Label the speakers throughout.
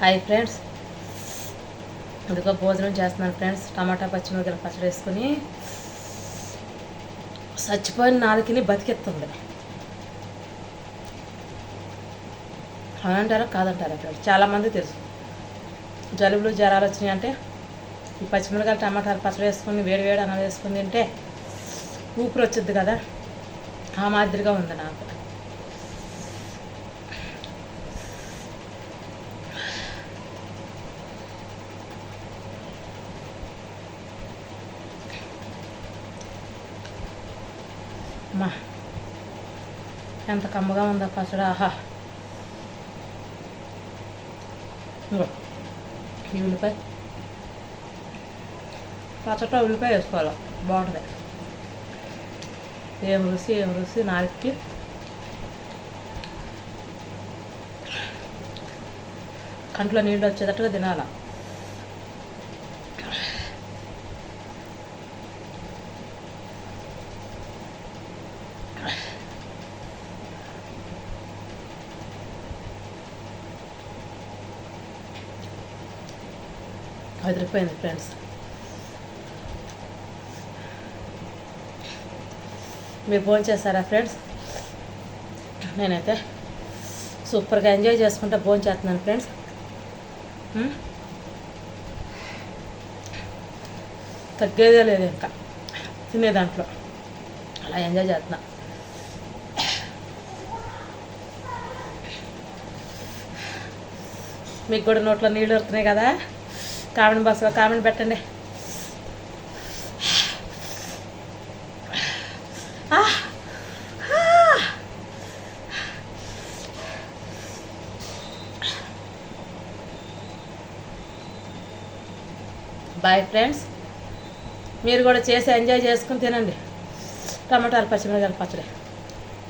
Speaker 1: Hi friends. ఇదిగో భోజనం చేస్తున్నాను ఫ్రెండ్స్. టమాటా పచ్చిమిరపకాయల పచ్చడి వేసుకొని చచ్చిపోయిన నాలుకని బతికెత్తుంది అవునంటారా? కాదంటారా ఫ్రెండ్స్? చాలామంది తెలుసు. జలుబులు జ్వరాలు వచ్చినాయి అంటే ఈ పచ్చిమిరపకాయలు టమాటాలు పచ్చడి వేసుకొని వేడి వేడి అన్నం వేసుకొని తింటే ఊపిరి వచ్చింది కదా. ఆ మాదిరిగా ఉంది నాకు. అమ్మా ఎంత కమ్మగా ఉందో పచ్చడి ఆహా. ఈ ఉల్లిపాయ. పచ్చట ఉల్లిపాయ వేసుకోవాలి? బాగుంటుంది. ఏం రుచి ఏం రుచి? నాలుగుకి కంట్లో నీళ్ళు వచ్చేటట్టుగా తినాలా? అదిరిపోయింది ఫ్రెండ్స్ మీరు ఫోన్ చేస్తారా ఫ్రెండ్స్ నేనైతే సూపర్గా ఎంజాయ్ చేసుకుంటా ఫోన్ చేస్తున్నాను ఫ్రెండ్స్ తగ్గేదే లేదు ఇంకా తినే దాంట్లో అలా ఎంజాయ్ చేస్తున్నా మీకు కూడా నోట్లో నీళ్ళు వస్తున్నాయి కదా కామెంట్ బాక్స్లో కామెంట్ పెట్టండి. బాయ్ ఫ్రెండ్స్ మీరు కూడా చేసి ఎంజాయ్ చేసుకుని తినండి. టమాటాలు పచ్చిమిరకాయలు పచ్చడి.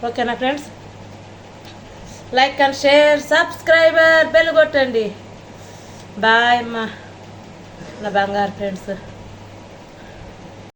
Speaker 1: ఓకేనా friends like and share subscriber bell కొట్టండి. బాయ్ అమ్మా. ಎಲ್ಲ ಬಂಗಾರ ಫ್ರೆಂಡ್ಸ್